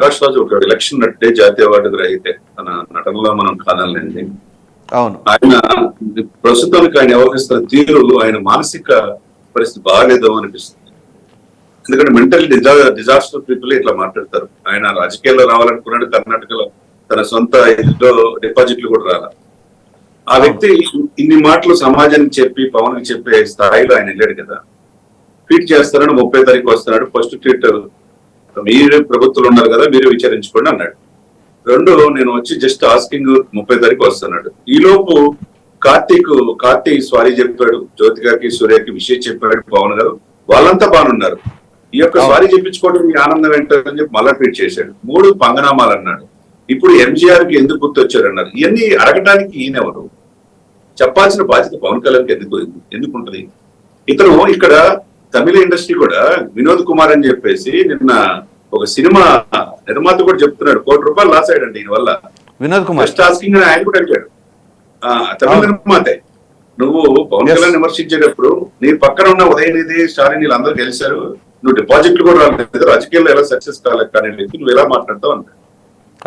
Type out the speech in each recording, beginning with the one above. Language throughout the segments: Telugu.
ప్రకాష్ రాజు ఒక ఎలక్షన్ నట్టే జాతీయ అవార్డు గ్రహీతే తన నటనలో మనం కాదనలేండి అవును. ఆయన ప్రస్తుతానికి ఆయన వ్యవహరిస్తున్న తీరు ఆయన మానసిక పరిస్థితి బాగాలేదు అనిపిస్తుంది. ఎందుకంటే మెంటల్ డిజాస్టర్ పీపుల్ ఇట్లా మాట్లాడతారు. ఆయన రాజకీయాల్లో రావాలనుకున్నాడు కర్ణాటకలో తన సొంత ఇంట్లో డిపాజిట్లు కూడా రాల. ఆ వ్యక్తి ఇన్ని మాటలు సమాజానికి చెప్పి పవన్కి చెప్పే స్థాయిలో ఆయన వెళ్ళాడు కదా. ట్వీట్ చేస్తారని ముప్పై తారీఖు వస్తున్నాడు ఫస్ట్ ట్వీట్ మీరు ప్రభుత్వం ఉన్నారు కదా మీరు విచారించుకోండి అన్నాడు. రెండు నేను వచ్చి జస్ట్ ఆస్కింగ్ ముప్పై తారీఖు వస్తున్నాడు. ఈ లోపు కార్తీక్ కార్తీక్ సారీ చెప్పాడు జ్యోతి గారికి సూర్యకి విషయం చెప్పాడు పవన్ గారు. వాళ్ళంతా బాగున్నారు. ఈ యొక్క సారీ చెప్పించుకోవడం మీ ఆనందం ఏంటని చెప్పి మళ్ళా ట్వీట్ చేశాడు. మూడు పంగనామాలు అన్నాడు. ఇప్పుడు ఎంజీఆర్కి ఎందుకు గుర్తొచ్చారు అన్నారు. ఇవన్నీ అడగటానికి ఈయనెవరు చెప్పాల్సిన బాధ్యత పవన్ కళ్యాణ్కి ఎందుకు ఎందుకు ఉంటది? ఇతను ఇక్కడ తమిళ ఇండస్ట్రీ కూడా వినోద్ కుమార్ అని చెప్పేసి నిన్న ఒక సినిమా నిర్మాత కూడా చెప్తున్నాడు. కోటి రూపాయలు లాస్ అయ్యాడండి దీని వల్ల. వినోద్ కుమార్. ఫస్ట్ టాస్కింగ్ అని ఆయన కూడా అడిగాడు. తమిళ. నిర్మాతే నువ్వు పవన్. కళ్యాణ్ విమర్శించేటప్పుడు నీ పక్కన ఉన్న ఉదయనిధి స్టాలిన్ వీళ్ళందరూ గెలిచారు. నువ్వు డిపాజిట్లు కూడా రాలేదు. రాజకీయాల్లో ఎలా సక్సెస్ కాలేదు కానీ నువ్వు ఎలా మాట్లాడతావు అవును.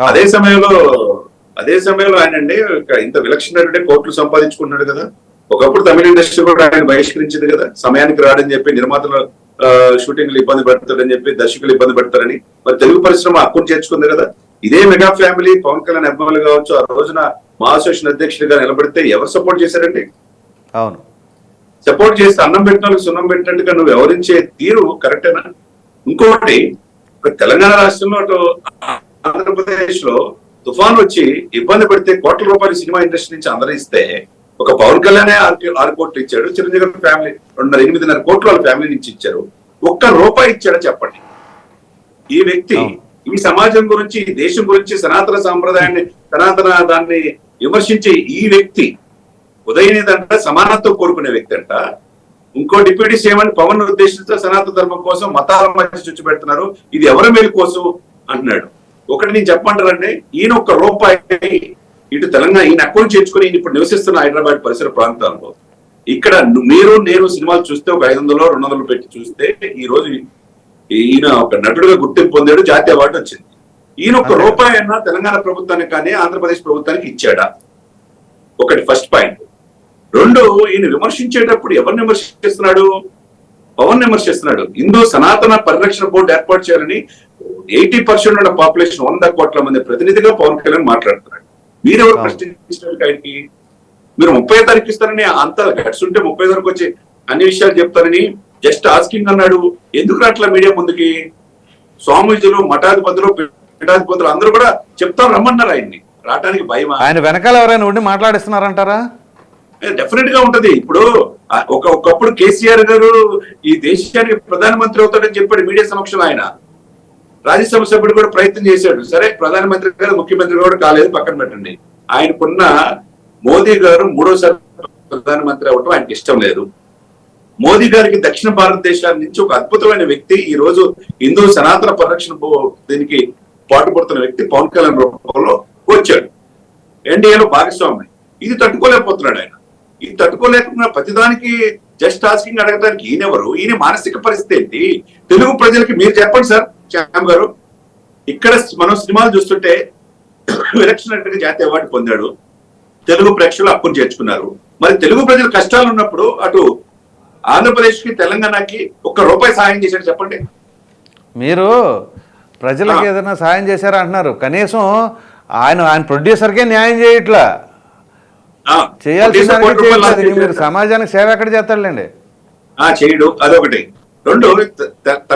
అదే సమయంలో అదే సమయంలో ఆయన అండి ఇంత విలక్షణ కోట్లు సంపాదించుకున్నాడు కదా. ఒకప్పుడు తమిళ ఇండస్ట్రీ కూడా ఆయన బహిష్కరించింది కదా. సమయానికి రాడని చెప్పి నిర్మాతలు షూటింగ్లు ఇబ్బంది పెడతాడని చెప్పి దర్శకులు ఇబ్బంది పెడతారని. మరి తెలుగు పరిశ్రమ హక్కును చేర్చుకుంది కదా. ఇదే మెగా ఫ్యామిలీ పవన్ కళ్యాణ్ అభిమానులు కావచ్చు ఆ రోజున మా అసోసియేషన్ అధ్యక్షుడిగా నిలబడితే ఎవరు సపోర్ట్ చేశారండి? అవును. సపోర్ట్ చేస్తే అన్నం పెట్టిన సున్నం పెట్టినట్టుగా నువ్వు వ్యవహరించే తీరు కరెక్టేనా? ఇంకొకటి తెలంగాణ రాష్ట్రంలో అటు ఆంధ్రప్రదేశ్లో తుఫాన్ వచ్చి ఇబ్బంది పడితే కోట్ల రూపాయలు సినిమా ఇండస్ట్రీ నుంచి అందరిస్తే ఒక పవన్ కళ్యాణ్ ఆరు కోట్లు ఇచ్చాడు చిరంజీవి గారి ఫ్యామిలీ రెండున్నర ఎనిమిదిన్నర కోట్లు వాళ్ళ ఫ్యామిలీ నుంచి ఇచ్చారు. ఒక్క రూపాయి ఇచ్చాడా చెప్పండి? ఈ వ్యక్తి. ఈ సమాజం గురించి ఈ దేశం గురించి సనాతన సాంప్రదాయాన్ని సనాతన దాన్ని విమర్శించే ఈ వ్యక్తి ఉదయనిదంట సమానత్వం కోరుకునే వ్యక్తి అంట. ఇంకో డిప్యూటీ సీఎం అని పవన్ ఉద్దేశించిన సనాతన ధర్మం కోసం మతాల మధ్య చుచ్చు పెడుతున్నారు ఇది ఎవరి మేలు కోసం? అంటున్నాడు. ఒకటి నేను చెప్పమంటారండి ఈయన ఒక్క రూపాయి ఇటు తెలంగాణ ఈయన అకౌంట్ చేర్చుకుని ఈయన ఇప్పుడు నివసిస్తున్న హైదరాబాద్ పరిసర ప్రాంతాల్లో. ఇక్కడ మీరు నేను సినిమాలు చూస్తే ఒక ఐదు వందలు రెండు వందలు పెట్టి చూస్తే ఈ రోజు ఈయన ఒక నటుడుగా గుర్తింపు పొందాడు జాతీయ అవార్డు వచ్చింది. ఈయన ఒక. రూపాయి అన్నా తెలంగాణ ప్రభుత్వానికి కానీ ఆంధ్రప్రదేశ్ ప్రభుత్వానికి ఇచ్చాడా? ఒకటి ఫస్ట్ పాయింట్. రెండు ఈయన విమర్శించేటప్పుడు ఎవరిని విమర్శిస్తున్నాడు? పవన్ విమర్శిస్తున్నాడు. హిందూ సనాతన పరిరక్షణ బోర్డు ఏర్పాటు చేయాలని ఎయిటీ పర్సెంట్ ఉన్న పాపులేషన్ వంద కోట్ల మంది ప్రతినిధిగా పవన్ కళ్యాణ్ మాట్లాడుతున్నాడు మీరెవరు. ప్రశ్నించడానికి ఆయనకి? మీరు ముప్పై తారీఖు ఇస్తారని అంత గట్స్ ఉంటే ముప్పై తారీఖు వచ్చి అన్ని విషయాలు చెప్తారని జస్ట్ ఆస్కింగ్ అన్నాడు. ఎందుకు రాట్లా మీడియా ముందుకి? స్వామీజీలు మఠాధిపతులు పీఠాధిపతులు అందరూ కూడా చెప్తాం రమ్మన్నారు ఆయన్ని. రావడానికి భయమా? ఆయన వెనకాల ఎవరైనా ఉండి మాట్లాడిస్తున్నారంటారా? డెఫినెట్గా ఉంటది. ఇప్పుడు ఒక ఒకప్పుడు కేసీఆర్ గారు ఈ దేశానికి ప్రధానమంత్రి అవుతాడని చెప్పాడు మీడియా సమక్షంలో ఆయన. రాజ్యసభ సభ్యుడు కూడా ప్రయత్నం చేశాడు. సరే ప్రధానమంత్రి గారు ముఖ్యమంత్రి కూడా కాలేదు పక్కన పెట్టండి. ఆయనకున్న మోదీ గారు మూడోసారి ప్రధానమంత్రి అవ్వటం ఆయనకి ఇష్టం లేదు. మోదీ గారికి దక్షిణ భారతదేశాల నుంచి ఒక అద్భుతమైన వ్యక్తి ఈ రోజు హిందూ సనాతన పరిరక్షణ దీనికి పాటుపడుతున్న వ్యక్తి పవన్ కళ్యాణ్ రూపంలో వచ్చాడు. ఎన్డీఏలో భాగస్వామి. ఇది తట్టుకోలేకపోతున్నాడు ఆయన. ఇది తట్టుకోలేకుండా ప్రతిదానికి జస్ట్ ఆస్కింగ్ అడగడానికి ఈయనెవరు? ఈయన మానసిక పరిస్థితి ఏంటి? తెలుగు ప్రజలకి మీరు చెప్పండి సార్. శ్యామ్ గారు ఇక్కడ మనం సినిమాలు చూస్తుంటే విలక్షణ జాతీయ అవార్డు పొందాడు. తెలుగు ప్రేక్షకులు అప్పులు చేర్చుకున్నారు. మరి తెలుగు ప్రజలు కష్టాలు ఉన్నప్పుడు అటు ఆంధ్రప్రదేశ్కి తెలంగాణకి ఒక్క రూపాయి సహాయం చేశాడు చెప్పండి. మీరు ప్రజలకు. ఏదైనా సాయం చేశారా అంటున్నారు. కనీసం ఆయన ఆయన ప్రొడ్యూసర్కే న్యాయం చేయట్లా చేయాల్సిన మీరు. సమాజానికి సేవ ఎక్కడ చేస్తాడులేండి ఆ చేయడు. అదొకటి. రెండు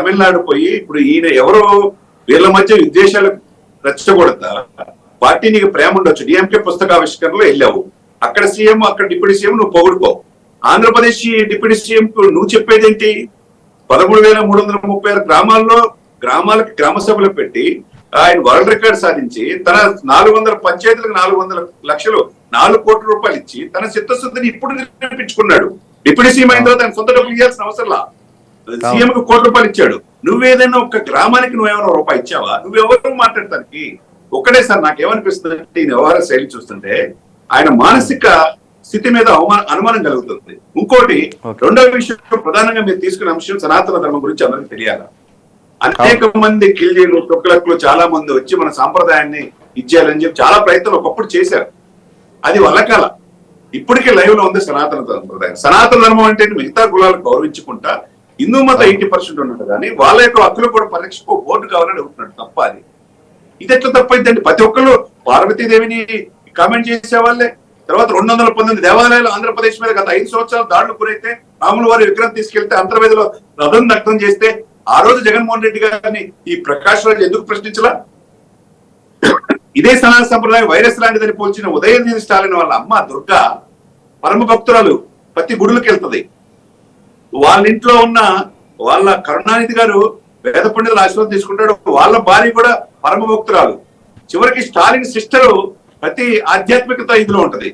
తమిళనాడు పోయి ఇప్పుడు ఈయన ఎవరో వీళ్ళ మధ్య విద్వేషాలు రచ్చకూడదా పార్టీ నీకు ప్రేమ ఉండొచ్చు డిఎంకే పుస్తకావిష్కరణలో వెళ్ళావు. అక్కడ సీఎం అక్కడ డిప్యూటీ సీఎం నువ్వు పొగుడుకో. ఆంధ్రప్రదేశ్ డిప్యూటీ సీఎం కు నువ్వు చెప్పేదేంటి? పదమూడు వేల మూడు వందల ముప్పై ఆరు గ్రామాల్లో గ్రామాలకి గ్రామ సభలు పెట్టి ఆయన వరల్డ్ రికార్డ్ సాధించి తన నాలుగు వందల పంచాయతీలకు నాలుగు వందల లక్షలు నాలుగు కోట్ల రూపాయలు ఇచ్చి తన చిత్తశుద్ధిని ఇప్పుడు నిరూపించుకున్నాడు. డిప్యూటీ సీఎం అయిన తర్వాత ఆయన సొంత డబ్బులు ఇవ్వాల్సిన అవసరంలా? సీఎం కు కోటి రూపాయలు ఇచ్చాడు. నువ్వేదైనా ఒక గ్రామానికి నువ్వేమైనా రూపాయి ఇచ్చావా? నువ్వెవరు మాట్లాడటానికి ఒక్కడే సార్ నాకేమనిపిస్తుంది అంటే ఈ వ్యవహార శైలి చూస్తుంటే ఆయన మానసిక స్థితి మీద అవమాన అనుమానం కలుగుతుంది. ఇంకోటి. రెండవ విషయం ప్రధానంగా మీరు తీసుకున్న అంశం సనాతన ధర్మం గురించి అందరికీ తెలియాలి? అనేక మంది కిల్జీలు తుక్కలకులు చాలా మంది వచ్చి మన సాంప్రదాయాన్ని ఇచ్చేయాలని చెప్పి చాలా ప్రయత్నం ఒకప్పుడు చేశారు. అది వల్లకాల. ఇప్పటికే లైవ్లో ఉంది సనాతన సంప్రదాయం సనాతన ధర్మం అంటే మిగతా కులాలు గౌరవించుకుంటా హిందూ మతం ఎయిటీ పర్సెంట్ ఉన్నట్టు కానీ వాళ్ళ యొక్క హక్కులు కూడా పరీక్షకు ఓటు కావాలని అడుగుతున్నాడు తప్ప అది ఇది ఎట్లా తప్పైందండి ప్రతి ఒక్కళ్ళు పార్వతీదేవిని కామెంట్ చేసే వాళ్ళే. తర్వాత రెండు వందల పంతొమ్మిది దేవాలయాలు ఆంధ్రప్రదేశ్ మీద గత ఐదు సంవత్సరాలు దాడులు గురైతే రాముల వారి విగ్రహం తీసుకెళ్తే అంతర్వేదిలో రథం దగ్ధం చేస్తే ఆ రోజు జగన్మోహన్ రెడ్డి గారిని ఈ ప్రకాష్ రాజు ఎందుకు ప్రశ్నించలా? ఇదే సనాతన సంప్రదాయం వైరస్ లాంటిదని పోల్చిన ఉదయనిధి స్టాలిన్ వాళ్ళ అమ్మ దుర్గా పరమ భక్తురాలు ప్రతి గుడులకు వెళ్తది వాళ్ళ ఇంట్లో ఉన్న వాళ్ళ కరుణానిధి గారు వేద పండితుల ఆశీర్వాదం తీసుకుంటాడు. వాళ్ళ భార్య కూడా పరమ భక్తురాలు చివరికి స్టాలిన్ సిస్టర్ ప్రతి ఆధ్యాత్మికత ఇదిలో ఉంటది.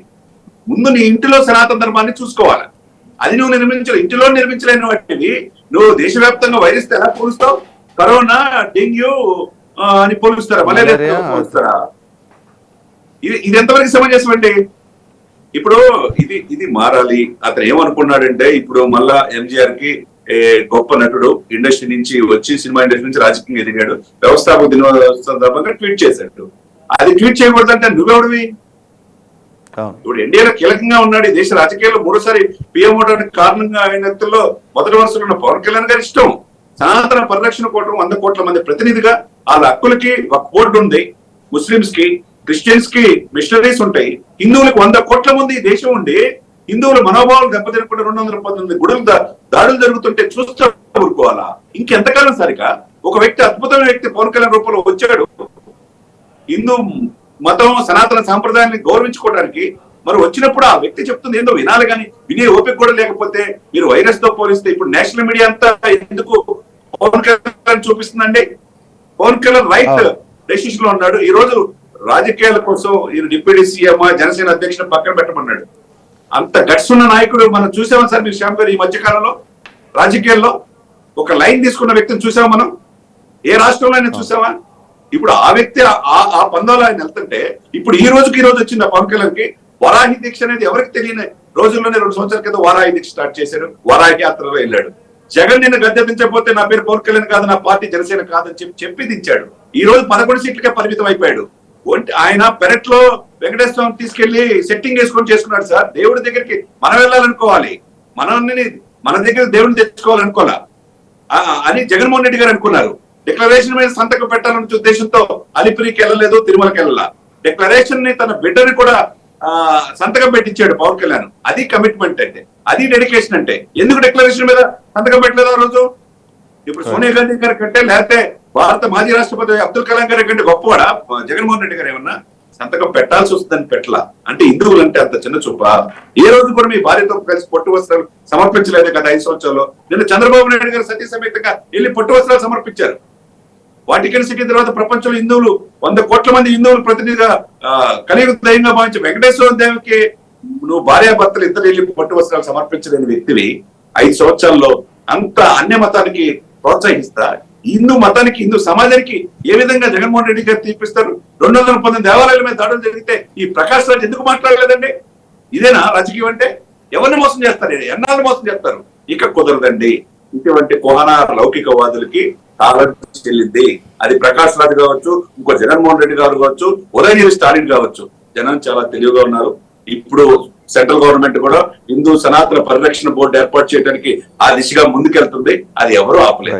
ముందు నీ ఇంటిలో సనాతన ధర్మాన్ని చూసుకోవాలి. అది నువ్వు నిర్మించలేవు ఇంటిలో నిర్మించలేని వాటిని నువ్వు దేశవ్యాప్తంగా వైరస్ ఎలా పోలుస్తావు? కరోనా డెంగ్యూ అని పోలుస్తారా? మలేరియా, పోలుస్తారా? ఇది ఇది ఎంతవరకు సమంజసం అండి ఇప్పుడు ఇది ఇది మారాలి. అతను ఏమనుకున్నాడంటే ఇప్పుడు మళ్ళా ఎంజిఆర్కి గొప్ప నటుడు ఇండస్ట్రీ నుంచి వచ్చి సినిమా ఇండస్ట్రీ నుంచి రాజకీయంగా ఎదిగాడు. వ్యవస్థాపక దినోత్సవం సందర్భంగా ట్వీట్ చేశాడు. అది ట్వీట్ చేయకూడదంటే నువ్వెవడివి? ఇప్పుడు ఎన్డీఏలో కీలకంగా ఉన్నాడు. దేశ రాజకీయాల్లో మూడోసారి పిఎం అవడానికి కారణంగా వ్యక్తుల్లో మొదటి వరుసలో ఉన్న పవన్ కళ్యాణ్ గారి ఇష్టం. సనాతన పరిరక్షణ కోటం వంద కోట్ల మంది ప్రతినిధిగా వాళ్ళ హక్కులకి ఒక బోర్డు ఉంది. ముస్లిమ్స్కి క్రిస్టియన్స్కి మిషనరీస్ ఉంటాయి. హిందువులకు వంద కోట్ల మంది ఈ దేశం ఉండి హిందువుల మనోభావాలు దెబ్బతినకుండా రెండు వందల పంతొమ్మిది గుడులు దాడులు జరుగుతుంటే చూస్తూ ఊరుకోవాలా? ఇంకెంతకాలం సరిక ఒక వ్యక్తి అద్భుతమైన వ్యక్తి పవన్ కళ్యాణ్ రూపంలో వచ్చాడు. హిందూ మతం సనాతన సాంప్రదాయాన్ని గౌరవించుకోవడానికి మరి వచ్చినప్పుడు ఆ వ్యక్తి చెప్తుంది ఏందో వినాలి కానీ వినే ఓపిక కూడా లేకపోతే మీరు వైరస్తో పోలిస్తే ఇప్పుడు నేషనల్ మీడియా అంతా ఎందుకు పవన్ కళ్యాణ్ చూపిస్తుందండి? పవన్ కళ్యాణ్ రైట్. డెసిషన్లో ఉన్నాడు. ఈ రోజు రాజకీయాల కోసం ఈయన డిప్యూటీ సీఎం జనసేన అధ్యక్షుడు పక్కన పెట్టమన్నాడు. అంత గట్స్ ఉన్న నాయకుడు మనం చూసామా సార్ మీరు శ్యామ్ గారు ఈ మధ్యకాలంలో రాజకీయాల్లో ఒక లైన్ తీసుకున్న వ్యక్తిని చూసామా మనం? ఏ రాష్ట్రంలో అయినా చూసామా? ఇప్పుడు ఆ వ్యక్తి ఆ- ఆ- పందాలో ఆయన వెళ్తుంటే ఇప్పుడు ఈ రోజుకి ఈ రోజు వచ్చింది ఆ పవన్ కళ్యాణ్కి వరాహి దీక్ష అనేది ఎవరికి తెలియని రోజుల్లోనే రెండు సంవత్సరాల క్రితం వారాహి దీక్ష స్టార్ట్ చేశారు వరాహి యాత్రలో వెళ్ళాడు. జగన్ నిన్ను గద్దెదించకపోతే నా పేరు పవన్ కళ్యాణ్ కాదు నా పార్టీ జనసేన కాదని చెప్పి చెప్పి దించాడు. ఈ రోజు పదకొండు సీట్లకే పరిమితం అయిపోయాడు. ఒంటి ఆయన పెరట్లో వెంకటేశ్వర స్వామి తీసుకెళ్ళి సెట్టింగ్ వేసుకొని చేసుకున్నాడు సార్. దేవుడి దగ్గరికి మనం వెళ్ళాలనుకోవాలి. మనల్ని మన దగ్గర దేవుడిని తెచ్చుకోవాలనుకోవాలా? అని జగన్మోహన్ రెడ్డి గారు అనుకున్నారు. డిక్లరేషన్ మీద సంతకం పెట్టాలనే ఉద్దేశంతో అలిపిరికి వెళ్ళలేదు తిరుమలకి వెళ్ళాల. డిక్లరేషన్ని తన బిడ్డని కూడా ఆ, సంతకం పెట్టించాడు పవన్ కళ్యాణ్. అది కమిట్మెంట్ అంటే అది డెడికేషన్ అంటే. ఎందుకు డిక్లరేషన్ మీద సంతకం పెట్టలేదు ఆ రోజు? ఇప్పుడు సోనియా గాంధీ గారి కంటే లేకపోతే భారత మాజీ రాష్ట్రపతి అబ్దుల్ కలాం గారి కంటే గొప్పవాడా? జగన్మోహన్ రెడ్డి గారు ఏమన్నా సంతకం పెట్టాల్సి వస్తుందని పెట్టలా? అంటే హిందువులు అంటే అంత చిన్న చూప? ఏ రోజు కూడా మీ భార్యతో కలిసి పొట్టు వస్త్రాలు సమర్పించలేదు కదా ఐదు సంవత్సరాల్లో? నిన్న చంద్రబాబు నాయుడు గారు సతీ సమేతంగా వెళ్ళి పొట్టు వస్త్రాలు సమర్పించారు. వాటికన్ సిటీ తర్వాత ప్రపంచంలో హిందువులు వంద కోట్ల మంది హిందువులు ప్రతినిధిగా ఆ, కలియుగ దయంగా భావించి వెంకటేశ్వర దేవికి నువ్వు భార్యాభర్తలు ఇద్దరు వెళ్ళి పట్టు వస్త్రాలు సమర్పించలేని వ్యక్తివి ఐదు సంవత్సరాల్లో అంత అన్య మతానికి ప్రోత్సహిస్తా? హిందూ మతానికి హిందూ సమాజానికి ఏ విధంగా జగన్మోహన్ రెడ్డి గారు తీర్పిస్తారు? రెండు వందల పంతొమ్మిది దేవాలయాల మీద దాడులు జరిగితే ఈ ప్రకాష్ రాజ్ ఎందుకు మాట్లాడలేదండి? ఇదేనా రాజకీయం అంటే? ఎవరిని మోసం చేస్తారు? ఎన్నాళ్ళు మోసం చేస్తారు? ఇక కుదరదండి. ఇటువంటి కుహన లౌకికవాదులకి కాలం చెల్లింది. అది ప్రకాష్ రాజు కావచ్చు ఇంకో జగన్మోహన్ రెడ్డి గారు కావచ్చు ఉదయగిరి స్టాలిన్ కావచ్చు. జనం చాలా తెలివిగా ఉన్నారు. ఇప్పుడు సెంట్రల్ గవర్నమెంట్ కూడా హిందూ సనాతన పరిరక్షణ బోర్డు ఏర్పాటు చేయడానికి ఆ దిశగా ముందుకెళ్తుంది. అది ఎవరు ఆపలేదు.